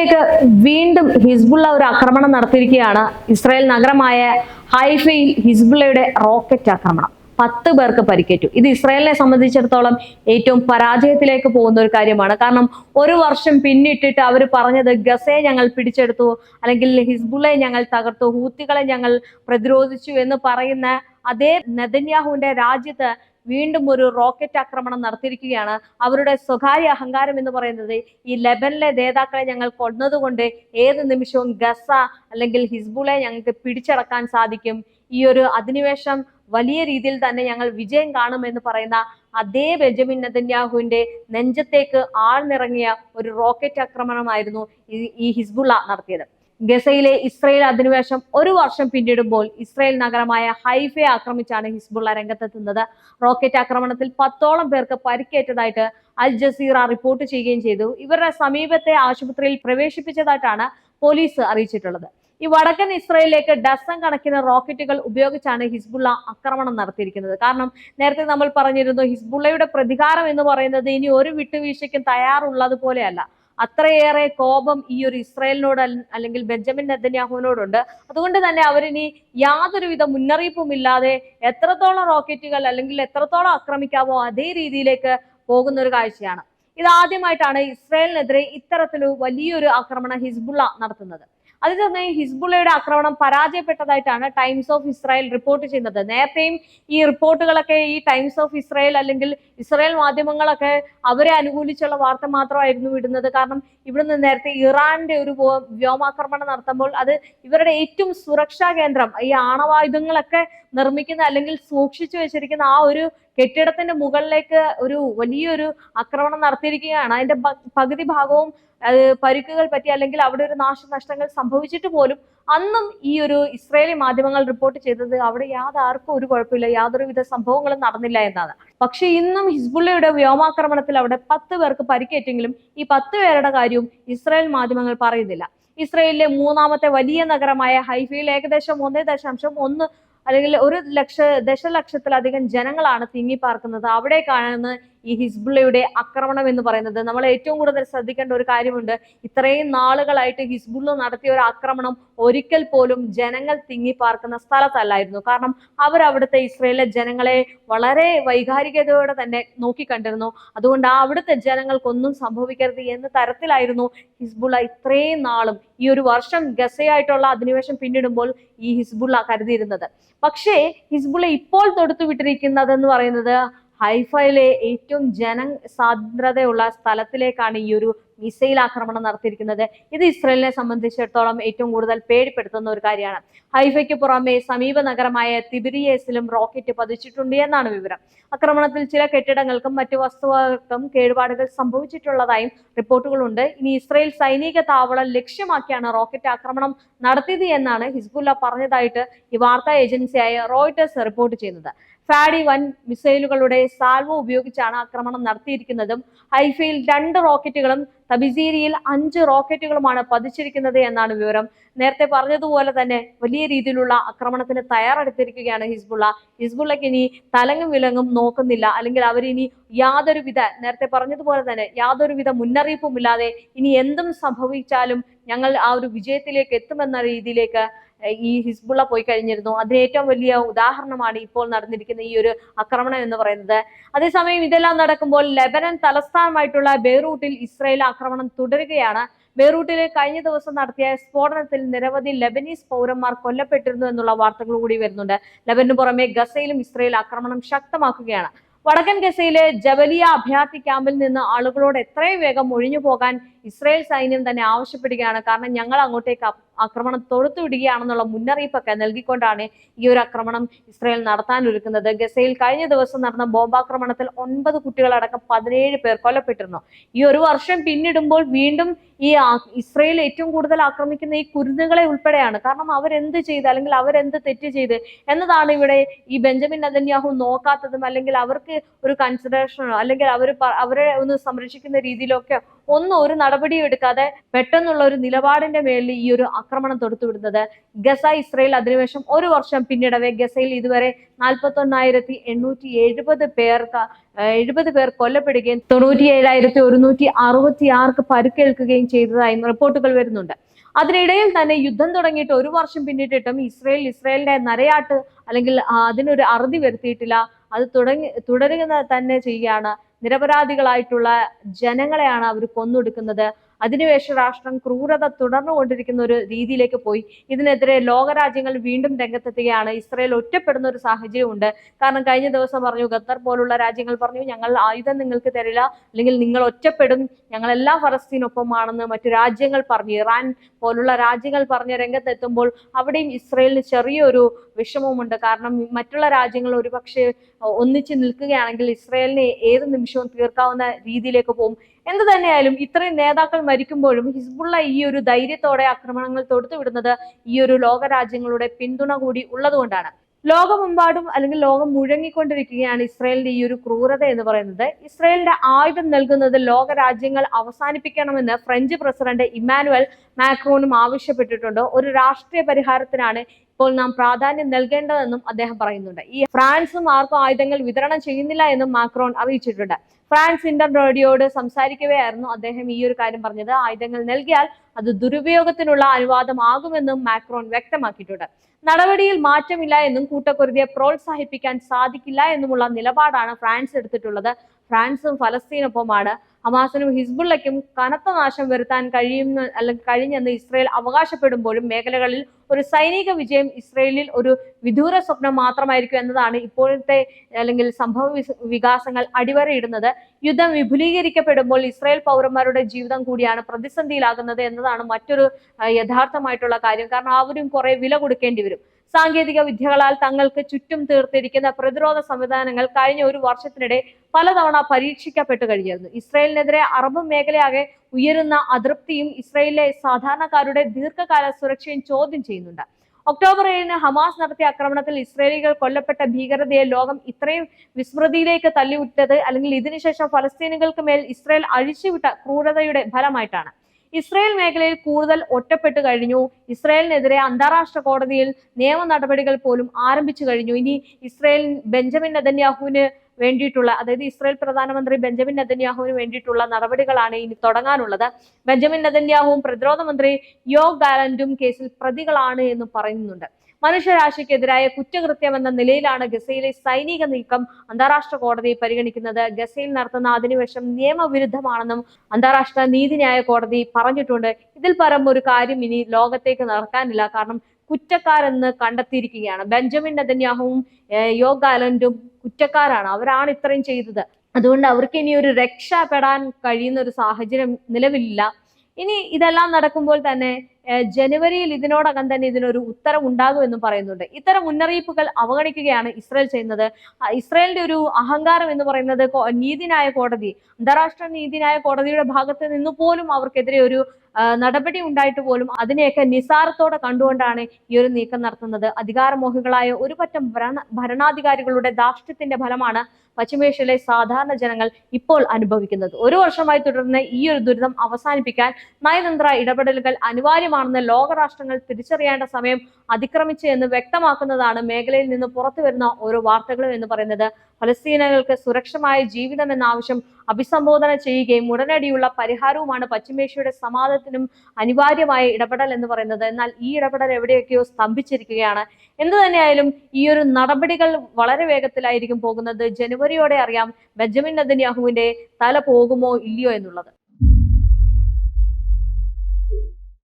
ഇസ്രയേലിലേക്ക് വീണ്ടും ഹിസ്ബുള്ള ഒരു ആക്രമണം നടത്തിയിരിക്കുകയാണ്. ഇസ്രായേൽ നഗരമായ ഹൈഫയിൽ ഹിസ്ബുള്ളയുടെ റോക്കറ്റ് ആക്രമണം. പത്ത് പേർക്ക് പരിക്കേറ്റു. ഇത് ഇസ്രായേലിനെ സംബന്ധിച്ചിടത്തോളം ഏറ്റവും പരാജയത്തിലേക്ക് പോകുന്ന ഒരു കാര്യമാണ്. കാരണം ഒരു വർഷം പിന്നിട്ടിട്ട് അവർ പറഞ്ഞത് ഗസയെ ഞങ്ങൾ പിടിച്ചെടുത്തു അല്ലെങ്കിൽ ഹിസ്ബുള്ളയെ ഞങ്ങൾ തകർത്തു ഹൂത്തികളെ ഞങ്ങൾ പ്രതിരോധിച്ചു എന്ന് പറയുന്ന അതേ നെതന്യാഹുവിന്റെ രാജ്യത്ത് വീണ്ടും ഒരു റോക്കറ്റ് ആക്രമണം നടത്തിയിരിക്കുകയാണ്. അവരുടെ സ്വകാര്യ അഹങ്കാരം എന്ന് പറയുന്നത് ഈ ലെബനിലെ നേതാക്കളെ ഞങ്ങൾ കൊന്നതുകൊണ്ട് ഏത് നിമിഷവും ഗസ അല്ലെങ്കിൽ ഹിസ്ബുളെ ഞങ്ങൾക്ക് പിടിച്ചടക്കാൻ സാധിക്കും. ഈ ഒരു അധിനിവേശം വലിയ രീതിയിൽ തന്നെ ഞങ്ങൾ വിജയം കാണുമെന്ന് പറയുന്ന അതേ ബെഞ്ചമിൻ നദന്യാഹുവിന്റെ നെഞ്ചത്തേക്ക് നിറങ്ങിയ ഒരു റോക്കറ്റ് ആക്രമണമായിരുന്നു ഈ- ഹിസ്ബുള്ള നടത്തിയത്. ഗസയിലെ ഇസ്രയേൽ അധിനിവേശം ഒരു വർഷം പിന്നിടുമ്പോൾ ഇസ്രയേൽ നഗരമായ ഹൈഫെ ആക്രമിച്ചാണ് ഹിസ്ബുള്ള രംഗത്തെത്തുന്നത്. റോക്കറ്റ് ആക്രമണത്തിൽ പത്തോളം പേർക്ക് പരിക്കേറ്റതായിട്ട് അൽ ജസീറ റിപ്പോർട്ട് ചെയ്യുകയും ചെയ്തു. ഇവരുടെ സമീപത്തെ ആശുപത്രിയിൽ പ്രവേശിപ്പിച്ചതായിട്ടാണ് പോലീസ് അറിയിച്ചിട്ടുള്ളത്. ഈ വടക്കൻ ഇസ്രയേലിലേക്ക് ഡസൺ കണക്കിന് റോക്കറ്റുകൾ ഉപയോഗിച്ചാണ് ഹിസ്ബുള്ള ആക്രമണം നടത്തിയിരിക്കുന്നത്. കാരണം നേരത്തെ നമ്മൾ പറഞ്ഞിരുന്നു ഹിസ്ബുള്ളയുടെ പ്രതികാരം എന്ന് പറയുന്നത് ഇനി ഒരു വിട്ടുവീഴ്ചയ്ക്കും തയ്യാറുള്ളത് പോലെയല്ല അത്രയേറെ കോപം ഈ ഒരു ഇസ്രായേലിനോട് അല്ലെങ്കിൽ ബെഞ്ചമിൻ നെതന്യാഹുവിനോടുണ്ട്. അതുകൊണ്ട് തന്നെ അവരിനി യാതൊരുവിധ മുന്നറിയിപ്പും ഇല്ലാതെ എത്രത്തോളം റോക്കറ്റുകൾ അല്ലെങ്കിൽ എത്രത്തോളം ആക്രമിക്കാവോ അതേ രീതിയിലേക്ക് പോകുന്ന ഒരു കാഴ്ചയാണ്. ഇതാദ്യമായിട്ടാണ് ഇസ്രായേലിനെതിരെ ഇത്തരത്തിലൊരു വലിയൊരു ആക്രമണം ഹിസ്ബുള്ള നടത്തുന്നത്. അതേസമയം ഹിസ്ബുള്ളയുടെ ആക്രമണം പരാജയപ്പെട്ടതായിട്ടാണ് ടൈംസ് ഓഫ് ഇസ്രായേൽ റിപ്പോർട്ട് ചെയ്യുന്നത്. നേരത്തെയും ഈ റിപ്പോർട്ടുകളൊക്കെ ഈ ടൈംസ് ഓഫ് ഇസ്രായേൽ അല്ലെങ്കിൽ ഇസ്രായേൽ മാധ്യമങ്ങളൊക്കെ അവരെ അനുകൂലിച്ചുള്ള വാർത്ത മാത്രമായിരുന്നു വിടുന്നത്. കാരണം ഇവിടുന്ന് നേരത്തെ ഇറാന്റെ ഒരു വ്യോമാക്രമണം നടത്തുമ്പോൾ അത് ഇവരുടെ ഏറ്റവും സുരക്ഷാ കേന്ദ്രം. ഈ ആണവായുധങ്ങളൊക്കെ നിർമ്മിക്കുന്ന അല്ലെങ്കിൽ സൂക്ഷിച്ചു വെച്ചിരിക്കുന്ന ആ ഒരു കെട്ടിടത്തിന്റെ മുകളിലേക്ക് ഒരു വലിയൊരു ആക്രമണം നടത്തിയിരിക്കുകയാണ്. അതിന്റെ പകുതി ഭാഗവും പരിക്കുകൾ പറ്റി അല്ലെങ്കിൽ അവിടെ ഒരു നാശനഷ്ടങ്ങൾ സംഭവിച്ചിട്ട് പോലും അന്നും ഈ ഒരു ഇസ്രയേലി മാധ്യമങ്ങൾ റിപ്പോർട്ട് ചെയ്തത് അവിടെ യാതാർക്കും ഒരു കുഴപ്പമില്ല. യാതൊരുവിധ സംഭവങ്ങളും നടന്നില്ല എന്നാണ്. പക്ഷെ ഇന്നും ഹിസ്ബുള്ളയുടെ വ്യോമാക്രമണത്തിൽ അവിടെ പത്ത് പേർക്ക് പരിക്കേറ്റെങ്കിലും ഈ പത്ത് പേരുടെ കാര്യവും ഇസ്രായേൽ മാധ്യമങ്ങൾ പറയുന്നില്ല. ഇസ്രയേലിലെ മൂന്നാമത്തെ വലിയ നഗരമായ ഹൈഫയിൽ ഏകദേശം ഒന്നേ ദശാംശം ഒന്ന് അല്ലെങ്കിൽ ഒരു ലക്ഷ ദശലക്ഷത്തിലധികം ജനങ്ങളാണ് തിങ്ങിപ്പാർക്കുന്നത് അവിടേക്കാണ് ഈ ഹിസ്ബുള്ളയുടെ ആക്രമണം എന്ന് പറയുന്നത്. നമ്മൾ ഏറ്റവും കൂടുതൽ ശ്രദ്ധിക്കേണ്ട ഒരു കാര്യമുണ്ട്. ഇത്രയും നാളുകളായിട്ട് ഹിസ്ബുള്ള നടത്തിയ ഒരു ആക്രമണം ഒരിക്കൽ പോലും ജനങ്ങൾ തിങ്ങിപ്പാർക്കുന്ന സ്ഥലത്തല്ലായിരുന്നു. കാരണം അവർ അവിടുത്തെ ഇസ്രയേലിലെ ജനങ്ങളെ വളരെ വൈകാരികതയോടെ തന്നെ നോക്കിക്കണ്ടിരുന്നു. അതുകൊണ്ട് ആ അവിടുത്തെ ജനങ്ങൾക്കൊന്നും സംഭവിക്കരുത് എന്ന തരത്തിലായിരുന്നു ഹിസ്ബുള്ള ഇത്രയും നാളും ഈ ഒരു വർഷം ഗസയായിട്ടുള്ള അധിനിവേശം പിന്നിടുമ്പോൾ ഈ ഹിസ്ബുള്ള കരുതിയിരുന്നത്. പക്ഷേ ഹിസ്ബുള്ള ഇപ്പോൾ തൊടുത്തു വിട്ടിരിക്കുന്നതെന്ന് പറയുന്നത് ഹൈഫയിലെ ഏറ്റവും ജന സാന്ദ്രതയുള്ള സ്ഥലത്തിലേക്കാണ് ഈ ഒരു മിസൈൽ ആക്രമണം നടത്തിയിരിക്കുന്നത്. ഇത് ഇസ്രയേലിനെ സംബന്ധിച്ചിടത്തോളം ഏറ്റവും കൂടുതൽ പേടിപ്പെടുത്തുന്ന ഒരു കാര്യമാണ്. ഹൈഫയ്ക്ക് പുറമെ സമീപ നഗരമായ തിബിരിയേസിലും റോക്കറ്റ് പതിച്ചിട്ടുണ്ട് എന്നാണ് വിവരം. ആക്രമണത്തിൽ ചില കെട്ടിടങ്ങൾക്കും മറ്റു വസ്തുവകൾക്കും കേടുപാടുകൾ സംഭവിച്ചിട്ടുള്ളതായും റിപ്പോർട്ടുകളുണ്ട്. ഇനി ഇസ്രയേൽ സൈനിക താവളം ലക്ഷ്യമാക്കിയാണ് റോക്കറ്റ് ആക്രമണം നടത്തിയത് എന്നാണ് ഹിസ്ബുല്ല പറഞ്ഞതായിട്ട് ഈ വാർത്താ ഏജൻസിയായ റോയിട്ടേഴ്സ് റിപ്പോർട്ട് ചെയ്യുന്നത്. ഫാഡി വൻ മിസൈലുകളുടെ സാൽവോ ഉപയോഗിച്ചാണ് ആക്രമണം നടത്തിയിരിക്കുന്നതും ഹൈഫയിൽ രണ്ട് റോക്കറ്റുകളും തബിസീരിയിൽ അഞ്ച് റോക്കറ്റുകളുമാണ് പതിച്ചിരിക്കുന്നത് എന്നാണ് വിവരം. നേരത്തെ പറഞ്ഞതുപോലെ തന്നെ വലിയ രീതിയിലുള്ള ആക്രമണത്തിന് തയ്യാറെടുത്തിരിക്കുകയാണ് ഹിസ്ബുള്ള. ഹിസ്ബുള്ളക്ക് ഇനി തലങ്ങും വിലങ്ങും നോക്കുന്നില്ല. അല്ലെങ്കിൽ അവരിനി യാതൊരുവിധ നേരത്തെ പറഞ്ഞതുപോലെ തന്നെ യാതൊരുവിധ മുന്നറിയിപ്പുമില്ലാതെ ഇനി എന്തും സംഭവിച്ചാലും ഞങ്ങൾ ആ ഒരു വിജയത്തിലേക്ക് എത്തുമെന്ന രീതിയിലേക്ക് ഈ ഹിസ്ബുള്ള പോയി കഴിഞ്ഞിരുന്നു. അതിന് ഏറ്റവും വലിയ ഉദാഹരണമാണ് ഇപ്പോൾ നടന്നിരിക്കുന്ന ഈ ഒരു ആക്രമണം എന്ന് പറയുന്നത്. അതേസമയം ഇതെല്ലാം നടക്കുമ്പോൾ ലെബനൻ തലസ്ഥാനമായിട്ടുള്ള ബെയ്റൂട്ടിൽ ഇസ്രായേൽ ആക്രമണം തുടരുകയാണ്. ബെയ്റൂട്ടിൽ കഴിഞ്ഞ ദിവസം നടത്തിയ സ്ഫോടനത്തിൽ നിരവധി ലെബനീസ് പൗരന്മാർ കൊല്ലപ്പെട്ടിരുന്നു എന്നുള്ള വാർത്തകൾ കൂടി വരുന്നുണ്ട്. ലെബനു പുറമെ ഗസയിലും ഇസ്രായേൽ ആക്രമണം ശക്തമാക്കുകയാണ്. വടക്കൻ ഗസയിലെ ജബലിയ അഭയാർത്ഥി ക്യാമ്പിൽ നിന്ന് ആളുകളോട് എത്രയും വേഗം ഒഴിഞ്ഞു പോകാൻ ഇസ്രായേൽ സൈന്യം തന്നെ ആവശ്യപ്പെടുകയാണ്. കാരണം ഞങ്ങൾ അങ്ങോട്ടേക്ക് ആക്രമണം തൊടുത്തു വിടുകയാണെന്നുള്ള മുന്നറിയിപ്പൊക്കെ നൽകിക്കൊണ്ടാണ് ഈ ഒരു ആക്രമണം ഇസ്രായേൽ നടത്താൻ ഒരുക്കുന്നത്. ഗസയിൽ കഴിഞ്ഞ ദിവസം നടന്ന ബോംബാക്രമണത്തിൽ ഒൻപത് കുട്ടികളടക്കം പതിനേഴ് പേർ കൊല്ലപ്പെട്ടിരുന്നു. ഈ ഒരു വർഷം പിന്നിടുമ്പോൾ വീണ്ടും ഈ ഇസ്രായേൽ ഏറ്റവും കൂടുതൽ ആക്രമിക്കുന്ന ഈ കുരുന്നുകളെ ഉൾപ്പെടെയാണ്. കാരണം അവരെന്ത് ചെയ്ത് അല്ലെങ്കിൽ അവരെന്ത് തെറ്റ് ചെയ്ത് എന്നതാണ് ഇവിടെ ഈ ബെഞ്ചമിൻ നദന്യാഹു നോക്കാത്തതും അല്ലെങ്കിൽ അവർക്ക് ഒരു കൺസിഡറേഷനോ അല്ലെങ്കിൽ അവർ അവരെ ഒന്ന് സംരക്ഷിക്കുന്ന രീതിയിലൊക്കെ ഒന്നും ഒരു നടപടിയും എടുക്കാതെ പെട്ടെന്നുള്ള ഒരു നിലപാടിന്റെ മേളിൽ ഈ ഒരു ആക്രമണം തൊടുത്തുവിടുന്നത് ഗസ ഇസ്രയേൽ അധിനിവേശം ഒരു വർഷം പിന്നിടവേ ഗസയിൽ ഇതുവരെ നാൽപ്പത്തൊന്നായിരത്തി എണ്ണൂറ്റി എഴുപത് പേർക്ക് എഴുപത് പേർ കൊല്ലപ്പെടുകയും തൊണ്ണൂറ്റി ഏഴായിരത്തി ഒരുന്നൂറ്റി അറുപത്തി ആർക്ക് പരുക്കേൽക്കുകയും ചെയ്തതായും റിപ്പോർട്ടുകൾ വരുന്നുണ്ട്. അതിനിടയിൽ തന്നെ യുദ്ധം തുടങ്ങിയിട്ട് ഒരു വർഷം പിന്നിട്ടിട്ടും ഇസ്രയേൽ ഇസ്രയേലിന്റെ നരയാട്ട് അല്ലെങ്കിൽ അതിനൊരു അറുതി വരുത്തിയിട്ടില്ല. അത് തുടങ്ങി തുടരുക തന്നെ ചെയ്യുകയാണ് നിരപരാധികളായിട്ടുള്ള ജനങ്ങളെയാണ് അവർ കൊന്നൊടുക്കുന്നത്. അധിനിവേശ രാഷ്ട്രം ക്രൂരത തുടർന്നുകൊണ്ടിരിക്കുന്ന ഒരു രീതിയിലേക്ക് പോയി. ഇതിനെതിരെ ലോകരാജ്യങ്ങൾ വീണ്ടും രംഗത്തെത്തുകയാണ്. ഇസ്രയേൽ ഒറ്റപ്പെടുന്ന ഒരു സാഹചര്യം ഉണ്ട്. കാരണം കഴിഞ്ഞ ദിവസം പറഞ്ഞു ഖത്തർ പോലുള്ള രാജ്യങ്ങൾ പറഞ്ഞു ഞങ്ങൾ ആയുധം നിങ്ങൾക്ക് തരില്ല. അല്ലെങ്കിൽ നിങ്ങൾ ഒറ്റപ്പെടും. ഞങ്ങളെല്ലാ ഫലസ്തീനൊപ്പമാണെന്ന് മറ്റു രാജ്യങ്ങൾ പറഞ്ഞു. ഇറാൻ പോലുള്ള രാജ്യങ്ങൾ പറഞ്ഞ രംഗത്തെത്തുമ്പോൾ അവിടെയും ഇസ്രയേലിന് ചെറിയൊരു വിഷമമുണ്ട്. കാരണം മറ്റുള്ള രാജ്യങ്ങൾ ഒരുപക്ഷെ ഒന്നിച്ച് നിൽക്കുകയാണെങ്കിൽ ഇസ്രയേലിനെ ഏത് നിമിഷവും തീർക്കാവുന്ന രീതിയിലേക്ക് പോകും. എന്ത് തന്നെയായാലും ഇത്രയും നേതാക്കൾ മരിക്കുമ്പോഴും ഹിസ്ബുള്ള ഈ ഒരു ധൈര്യത്തോടെ ആക്രമണങ്ങൾ തൊടുത്തുവിടുന്നത് ഈ ഒരു ലോകരാജ്യങ്ങളുടെ പിന്തുണ കൂടി ഉള്ളതുകൊണ്ടാണ്. ലോകമെമ്പാടും അല്ലെങ്കിൽ ലോകം മുഴങ്ങിക്കൊണ്ടിരിക്കുകയാണ് ഇസ്രയേലിന്റെ ഈ ഒരു ക്രൂരത എന്ന് പറയുന്നത്. ഇസ്രയേലിന്റെ ആയുധം നൽകുന്നത് ലോകരാജ്യങ്ങൾ അവസാനിപ്പിക്കണമെന്ന് ഫ്രഞ്ച് പ്രസിഡന്റ് ഇമ്മാനുവൽ മാക്രോണും ആവശ്യപ്പെട്ടിട്ടുണ്ട്. ഒരു രാഷ്ട്രീയ പരിഹാരത്തിനാണ് ഇപ്പോൾ നാം പ്രാധാന്യം നൽകേണ്ടതെന്നും അദ്ദേഹം പറയുന്നുണ്ട്. ഈ ഫ്രാൻസും ആർക്കും ആയുധങ്ങൾ വിതരണം ചെയ്യുന്നില്ല എന്നും മാക്രോൺ അറിയിച്ചിട്ടുണ്ട്. ഫ്രാൻസ് ഇന്റർ റേഡിയോയോട് സംസാരിക്കവെയായിരുന്നു അദ്ദേഹം ഈ ഒരു കാര്യം പറഞ്ഞത്. ആയുധങ്ങൾ നൽകിയാൽ അത് ദുരുപയോഗത്തിനുള്ള അനുവാദമാകുമെന്നും മാക്രോൺ വ്യക്തമാക്കിയിട്ടുണ്ട്. നടപടിയിൽ മാറ്റമില്ല എന്നും കൂട്ടക്കുരുതിയെ പ്രോത്സാഹിപ്പിക്കാൻ സാധിക്കില്ല എന്നുമുള്ള നിലപാടാണ് ഫ്രാൻസ് എടുത്തിട്ടുള്ളത്. ഫ്രാൻസും ഫലസ്തീനൊപ്പമാണ്. ഹമാസിനും ഹിസ്ബുള്ളയ്ക്കും കനത്ത നാശം വരുത്താൻ കഴിയുന്ന അല്ലെങ്കിൽ കഴിഞ്ഞെന്ന് ഇസ്രയേൽ അവകാശപ്പെടുമ്പോഴും മേഖലകളിൽ ഒരു സൈനിക വിജയം ഇസ്രയേലിൽ ഒരു വിദൂര സ്വപ്നം മാത്രമായിരിക്കും എന്നതാണ് ഇപ്പോഴത്തെ അല്ലെങ്കിൽ സംഭവ വികാസങ്ങൾ അടിവരയിടുന്നത്. യുദ്ധം വിപുലീകരിക്കപ്പെടുമ്പോൾ ഇസ്രായേൽ പൗരന്മാരുടെ ജീവിതം കൂടിയാണ് പ്രതിസന്ധിയിലാകുന്നത് എന്നതാണ് മറ്റൊരു യഥാർത്ഥമായിട്ടുള്ള കാര്യം. കാരണം അവരും കുറെ വില കൊടുക്കേണ്ടി വരും. സാങ്കേതിക വിദ്യകളാൽ തങ്ങൾക്ക് ചുറ്റും തീർത്തിരിക്കുന്ന പ്രതിരോധ സംവിധാനങ്ങൾ കഴിഞ്ഞ ഒരു വർഷത്തിനിടെ പലതവണ പരീക്ഷിക്കപ്പെട്ടു കഴിഞ്ഞിരുന്നു. ഇസ്രയേലിനെതിരെ അറബ് മേഖലയാകെ ഉയരുന്ന അതൃപ്തിയും ഇസ്രയേലിലെ സാധാരണക്കാരുടെ ദീർഘകാല സുരക്ഷയും ചോദ്യം ചെയ്യുന്നുണ്ട്. ഒക്ടോബർ ഏഴിന് ഹമാസ് നടത്തിയ ആക്രമണത്തിൽ ഇസ്രയേലികൾ കൊല്ലപ്പെട്ട ഭീകരതയെ ലോകം ഇത്രയും വിസ്മൃതിയിലേക്ക് തള്ളിവിട്ടത് അല്ലെങ്കിൽ ഇതിനുശേഷം ഫലസ്തീനുകൾക്ക് മേൽ ഇസ്രയേൽ അഴിച്ചുവിട്ട ക്രൂരതയുടെ ഫലമായിട്ടാണ്. ഇസ്രായേൽ മേഖലയിൽ കൂടുതൽ ഒറ്റപ്പെട്ടു കഴിഞ്ഞു. ഇസ്രയേലിനെതിരെ അന്താരാഷ്ട്ര കോടതിയിൽ നിയമ നടപടികൾ പോലും ആരംഭിച്ചു കഴിഞ്ഞു. ഇനി ഇസ്രയേൽ ബെഞ്ചമിൻ നെതന്യാഹുവിന് വേണ്ടിയിട്ടുള്ള അതായത് ഇസ്രായേൽ പ്രധാനമന്ത്രി ബെഞ്ചമിൻ നെതന്യാഹുവിന് വേണ്ടിയിട്ടുള്ള നടപടികളാണ് ഇനി തുടങ്ങാനുള്ളത്. ബെഞ്ചമിൻ നെതന്യാഹുവും പ്രതിരോധ മന്ത്രി യോ ഗാലന്റും കേസിൽ പ്രതികളാണ് എന്ന് പറയുന്നുണ്ട്. മനുഷ്യരാശിക്കെതിരായ കുറ്റകൃത്യം എന്ന നിലയിലാണ് ഗസയിലെ സൈനിക നീക്കം അന്താരാഷ്ട്ര കോടതി പരിഗണിക്കുന്നത്. ഗസയിൽ നടത്തുന്ന അധിനിവേശം നിയമവിരുദ്ധമാണെന്നും അന്താരാഷ്ട്ര നീതിന്യായ കോടതി പറഞ്ഞിട്ടുണ്ട്. ഇതിൽ പരം ഒരു കാര്യം ഇനി ലോകത്തേക്ക് നടക്കാനില്ല. കാരണം കുറ്റക്കാരെന്ന് കണ്ടെത്തിയിരിക്കുകയാണ്. ബെഞ്ചമിൻ നെതന്യാഹുവും യോഗാലൻഡും കുറ്റക്കാരാണ്. അവരാണ് ഇത്രയും ചെയ്തത്. അതുകൊണ്ട് അവർക്ക് ഇനി ഒരു രക്ഷപ്പെടാൻ കഴിയുന്ന ഒരു സാഹചര്യം നിലവിലില്ല. ഇനി ഇതെല്ലാം നടക്കുമ്പോൾ തന്നെ ജനുവരിയിൽ ഇതിനോടകം തന്നെ ഇതിനൊരു ഉത്തരം ഉണ്ടാകുമെന്നും പറയുന്നുണ്ട്. ഇത്തരം മുന്നറിയിപ്പുകൾ അവഗണിക്കുകയാണ് ഇസ്രായേൽ ചെയ്യുന്നത്. ഇസ്രയേലിന്റെ ഒരു അഹങ്കാരം എന്ന് പറയുന്നത് നീതിനായ നീതിന്യായ കോടതി അന്താരാഷ്ട്ര നീതിന്യായ കോടതിയുടെ ഭാഗത്ത് നിന്ന് പോലും അവർക്കെതിരെ ഒരു നടപടി ഉണ്ടായിട്ട് പോലും അതിനെയൊക്കെ നിസാരത്തോടെ കണ്ടുകൊണ്ടാണ് ഈ ഒരു നീക്കം നടത്തുന്നത്. അധികാരമോഹികളായ ഒരു പറ്റം ഭരണ ഭരണാധികാരികളുടെ ധാർഷ്ട്യത്തിന്റെ ഫലമാണ് പശ്ചിമേഷ്യയിലെ സാധാരണ ജനങ്ങൾ ഇപ്പോൾ അനുഭവിക്കുന്നത്. ഒരു വർഷമായി തുടർന്ന് ഈ ഒരു ദുരിതം അവസാനിപ്പിക്കാൻ നയതന്ത്ര ഇടപെടലുകൾ അനിവാര്യമാണെന്ന് ലോകരാഷ്ട്രങ്ങൾ തിരിച്ചറിയേണ്ട സമയം അതിക്രമിച്ചു എന്ന് വ്യക്തമാക്കുന്നതാണ് മേഖലയിൽ നിന്ന് പുറത്തു വരുന്ന ഓരോ വാർത്തകളും എന്ന് പറയുന്നത്. ഫലസ്തീനകൾക്ക് സുരക്ഷമായ ജീവിതം എന്ന ആവശ്യം അഭിസംബോധന ചെയ്യുകയും ഉടനടിയുള്ള പരിഹാരവുമാണ് പശ്ചിമേഷ്യയുടെ സമാധാനത്തിനും അനിവാര്യമായ ഇടപെടൽ എന്ന് പറയുന്നത്. എന്നാൽ ഈ ഇടപെടൽ എവിടെയൊക്കെയോ സ്തംഭിച്ചിരിക്കുകയാണ്. എന്തു തന്നെയായാലും ഈ ഒരു നടപടികൾ വളരെ വേഗത്തിലായിരിക്കും പോകുന്നത്. ജനുവരിയോടെ അറിയാം ബെഞ്ചമിൻ നെതന്യാഹുവിന്റെ തല പോകുമോ ഇല്ലയോ എന്നുള്ളത്.